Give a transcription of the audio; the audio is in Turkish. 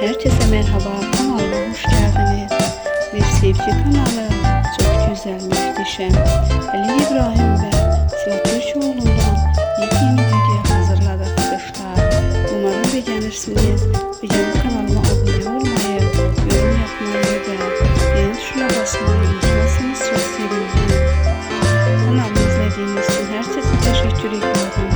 herkese merhaba. Kanalıma hoş geldiniz. Ve sevgi kanalı çok güzel, muhteşem. Ali İbrahim ve Sıla Türkoğlu'ndan yepyeni video hazırladı arkadaşlar. Umarım beğenirsiniz. Benim kanalıma abone olmayı, yorum yapmayı ve beğen tuşuna basmayı unutmazsınız. Çok sevinirim. Kanalımı izlediğiniz için herkese teşekkür ediyorum.